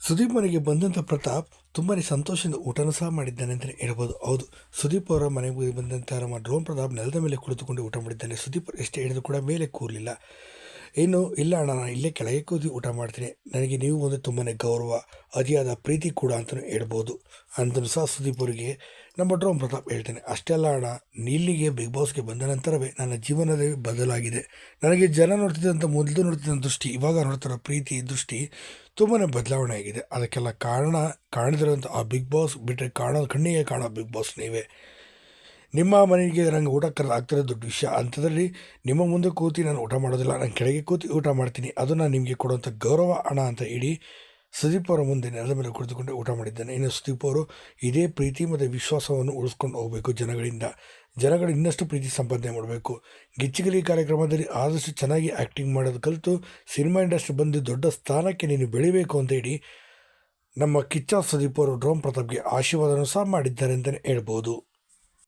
ಸುದೀಪ್ ಮನೆಗೆ ಬಂದಂಥ ಪ್ರತಾಪ್ ತುಂಬಾ ಸಂತೋಷದಿಂದ ಊಟನೂ ಸಹ ಮಾಡಿದ್ದಾನೆ ಅಂತಲೇ ಹೇಳ್ಬೋದು. ಹೌದು, ಸುದೀಪ್ ಅವರ ಮನೆಗೆ ಬಂದಂಥ ನಮ್ಮ ಡ್ರೋನ್ ಪ್ರತಾಪ್ ನೆಲದ ಮೇಲೆ ಕುಳಿತುಕೊಂಡು ಊಟ ಮಾಡಿದ್ದಾನೆ. ಸುದೀಪ್ ಎಷ್ಟು ಹೇಳಿದ್ರು ಕೂಡ ಮೇಲೆ ಕೂರಲಿಲ್ಲ. ಇನ್ನು ಇಲ್ಲ ಅಣ್ಣ ನಾನು ಇಲ್ಲೇ ಕೆಳಗೆ ಕೂದಿ ಊಟ ಮಾಡ್ತೀನಿ. ನನಗೆ ನೀವು ಒಂದು ತುಂಬಾ ಗೌರವ, ಅತಿಯಾದ ಪ್ರೀತಿ ಕೂಡ ಅಂತಲೂ ಹೇಳ್ಬೋದು. ಅಂತಲೂ ಸಹ ಸುದೀಪ್ ಅವರಿಗೆ ನಮ್ಮ ಡ್ರೋಮ್ ಪ್ರತಾಪ್ ಹೇಳ್ತೇನೆ, ಅಷ್ಟೇ ಅಲ್ಲ ಅಣ್ಣ ನೀಲಿಗೆ ಬಿಗ್ ಬಾಸ್ಗೆ ಬಂದ ನಂತರವೇ ನನ್ನ ಜೀವನದೇ ಬದಲಾಗಿದೆ. ನನಗೆ ಜನ ನೋಡ್ತಿದ್ದಂಥ ಮೊದಲು ನೋಡ್ತಿದ್ದಂಥ ದೃಷ್ಟಿ, ಇವಾಗ ನೋಡ್ತಿರೋ ಪ್ರೀತಿ, ದೃಷ್ಟಿ ತುಂಬಾ ಬದಲಾವಣೆ ಆಗಿದೆ. ಅದಕ್ಕೆಲ್ಲ ಕಾರಣ ಕಾಣದಿರುವಂಥ ಆ ಬಿಗ್ ಬಾಸ್ ಬಿಟ್ಟರೆ ಕಾಣೋ, ಕಣ್ಣಿಗೆ ಕಾಣೋ ಬಿಗ್ ಬಾಸ್ ನೀವೇ. ನಿಮ್ಮ ಮನೆಗೆ ನನಗೆ ಊಟ ಕರೆದು ಆಗ್ತಿರೋ ದೊಡ್ಡ ವಿಷಯ ಅಂಥದ್ರಲ್ಲಿ ನಿಮ್ಮ ಮುಂದೆ ಕೂತಿ ನಾನು ಊಟ ಮಾಡೋದಿಲ್ಲ ನಾನು ಕೆಳಗೆ ಕೂತಿ ಊಟ ಮಾಡ್ತೀನಿ. ಅದನ್ನು ನಾನು ನಿಮಗೆ ಕೊಡುವಂಥ ಗೌರವ, ಹಣ ಅಂತ ಹೇಳಿ ಸುದೀಪ್ ಅವರ ಮುಂದೆ ನೆಲದ ಮೇಲೆ ಕುಳಿತುಕೊಂಡು ಊಟ ಮಾಡಿದ್ದೇನೆ. ಇನ್ನು ಸುದೀಪ್ ಅವರು ಇದೇ ಪ್ರೀತಿ ಮತ್ತು ವಿಶ್ವಾಸವನ್ನು ಉಳಿಸ್ಕೊಂಡು ಹೋಗಬೇಕು ಜನಗಳಿಂದ. ಜನಗಳು ಇನ್ನಷ್ಟು ಪ್ರೀತಿ ಸಂಪಾದನೆ ಮಾಡಬೇಕು. ಗಿಚ್ಚಿಗಲಿ ಕಾರ್ಯಕ್ರಮದಲ್ಲಿ ಆದಷ್ಟು ಚೆನ್ನಾಗಿ ಆ್ಯಕ್ಟಿಂಗ್ ಮಾಡೋದು ಕಲಿತು ಸಿನಿಮಾ ಇಂಡಸ್ಟ್ರಿ ಬಂದು ದೊಡ್ಡ ಸ್ಥಾನಕ್ಕೆ ನೀನು ಬೆಳಿಬೇಕು ಅಂತ ಹೇಳಿ ನಮ್ಮ ಕಿಚ್ಚ ಸುದೀಪ್ ಅವರು ಡ್ರೋಮ್ ಪ್ರತಾಪ್ಗೆ ಆಶೀರ್ವಾದನೂ ಸಹ ಮಾಡಿದ್ದಾರೆ ಅಂತಲೇ ಹೇಳ್ಬೋದು.